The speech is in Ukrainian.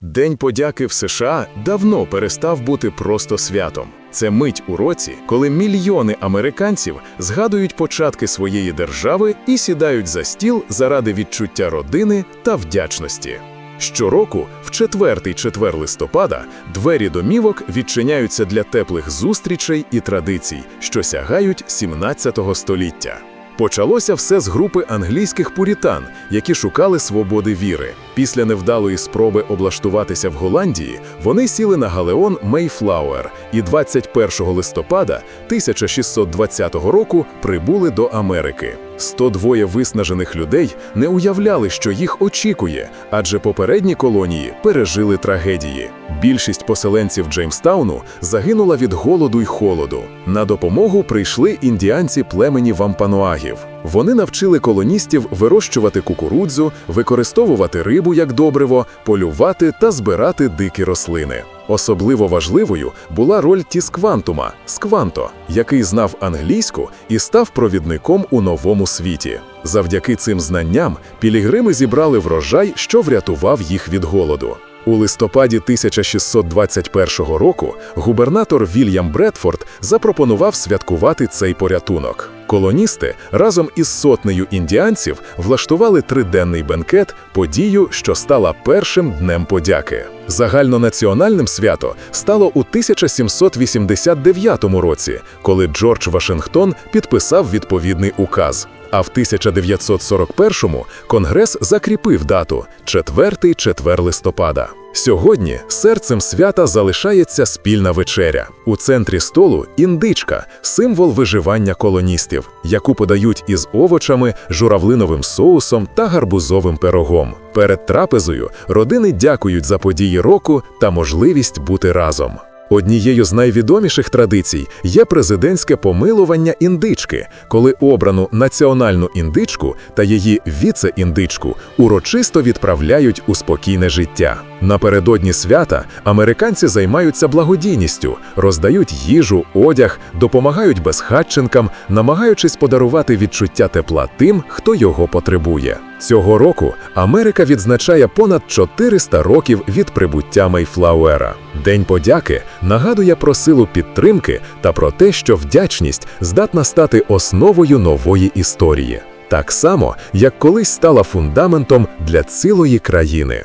День подяки в США давно перестав бути просто святом. Це мить у році, коли мільйони американців згадують початки своєї держави і сідають за стіл заради відчуття родини та вдячності. Щороку, в четвертий четвер листопада, двері домівок відчиняються для теплих зустрічей і традицій, що сягають 17 століття. Почалося все з групи англійських пурітан, які шукали свободи віри. Після невдалої спроби облаштуватися в Голландії вони сіли на галеон Мейфлауер і 21 листопада 1620 року прибули до Америки. 102 виснажених людей не уявляли, що їх очікує, адже попередні колонії пережили трагедії. Більшість поселенців Джеймстауну загинула від голоду й холоду. На допомогу прийшли індіанці племені вампануагів. Вони навчили колоністів вирощувати кукурудзу, використовувати рибу як добриво, полювати та збирати дикі рослини. Особливо важливою була роль Тісквантума Скванто, який знав англійську і став провідником у новому світі. Завдяки цим знанням пілігрими зібрали врожай, що врятував їх від голоду. У листопаді 1621 року губернатор Вільям Бредфорд запропонував святкувати цей порятунок. Колоністи разом із сотнею індіанців влаштували триденний бенкет, подію, що стала першим днем подяки. Загальнонаціональним свято стало у 1789 році, коли Джордж Вашингтон підписав відповідний указ. А в 1941-му Конгрес закріпив дату 4 четвер листопада. Сьогодні серцем свята залишається спільна вечеря. У центрі столу індичка символ виживання колоністів, яку подають із овочами, журавлиновим соусом та гарбузовим пирогом. Перед трапезою родини дякують за події року та можливість бути разом. Однією з найвідоміших традицій є президентське помилування індички, коли обрану національну індичку та її віце-індичку урочисто відправляють у спокійне життя. Напередодні свята американці займаються благодійністю, роздають їжу, одяг, допомагають безхатченкам, намагаючись подарувати відчуття тепла тим, хто його потребує. Цього року Америка відзначає понад 400 років від прибуття Мейфлауера. День подяки нагадує про силу підтримки та про те, що вдячність здатна стати основою нової історії, так само, як колись стала фундаментом для цілої країни.